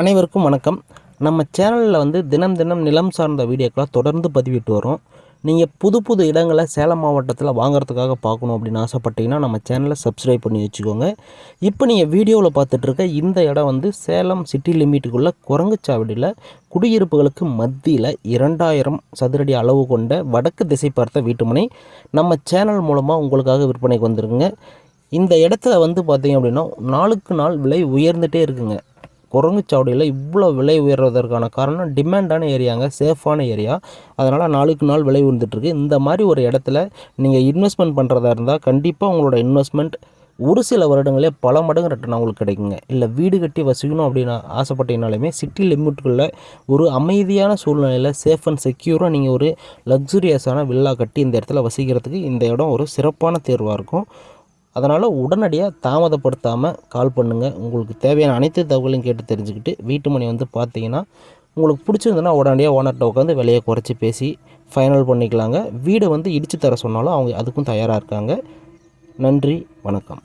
அனைவருக்கும் வணக்கம். நம்ம சேனலில் வந்து தினம் தினம் நிலம் சார்ந்த வீடியோக்களை தொடர்ந்து பதிவிட்டு வரோம் நீங்கள் புது புது இடங்களை சேலம் மாவட்டத்தில் வாங்குறதுக்காக பார்க்கணும் அப்படின்னு ஆசைப்பட்டீங்கன்னா நம்ம சேனலை சப்ஸ்கிரைப் பண்ணி வச்சுக்கோங்க. இப்போ நீங்கள் வீடியோவில் பார்த்துட்ருக்க இந்த இடம் வந்து சேலம் சிட்டி லிமிட்டுக்குள்ளே குரங்குச்சாவடியில் குடியிருப்புகளுக்கு மத்தியில் இரண்டாயிரம் சதுரடி அளவு கொண்ட வடக்கு திசை பார்த்த வீட்டுமனை நம்ம சேனல் மூலமாக உங்களுக்காக விற்பனைக்கு வந்துருக்குங்க. இந்த இடத்துல வந்து பார்த்தீங்க அப்படின்னா நாளுக்கு நாள் விலை உயர்ந்துகிட்டே இருக்குங்க. குரங்குச்சாவடியில் இவ்வளோ விலை உயர்வதற்கான காரணம் டிமாண்டான ஏரியாங்க சேஃபான ஏரியா. அதனால் நாளுக்கு நாள் விலை உயர்ந்துட்டுருக்கு. இந்த மாதிரி ஒரு இடத்துல நீங்கள் இன்வெஸ்ட்மெண்ட் பண்ணுறதா இருந்தால் கண்டிப்பாக உங்களோட இன்வெஸ்ட்மெண்ட் ஒரு சில வருடங்களே பல மடங்கு ரிட்டர்ன் உங்களுக்கு கிடைக்குங்க. இல்லை வீடு கட்டி வசிக்கணும் அப்படின்னு ஆசைப்பட்டீங்கனாலுமே சிட்டி லிமிட்டுக்குள்ளே ஒரு அமைதியான சூழ்நிலையில் சேஃப் அண்ட் செக்யூராக நீங்கள் ஒரு லக்ஸுரியஸான வில்லா கட்டி இந்த இடத்துல வசிக்கிறதுக்கு இந்த இடம் ஒரு சிறப்பான தேர்வாக இருக்கும். அதனால் உடனடியாக தாமதப்படுத்தாமல் கால் பண்ணுங்கள் உங்களுக்கு தேவையான அனைத்து தகவலையும் கேட்டு தெரிஞ்சுக்கிட்டு வீட்டு மணி வந்து பார்த்தீங்கன்னா உங்களுக்கு பிடிச்சிருந்ததுன்னா உடனடியாக ஓனர்கிட்ட உட்காந்து விலையை குறைச்சி பேசி ஃபைனல் பண்ணிக்கலாங்க. வீடை வந்து இடித்து தர சொன்னாலும் அவங்க அதுக்கும் தயாராக இருக்காங்க. நன்றி வணக்கம்.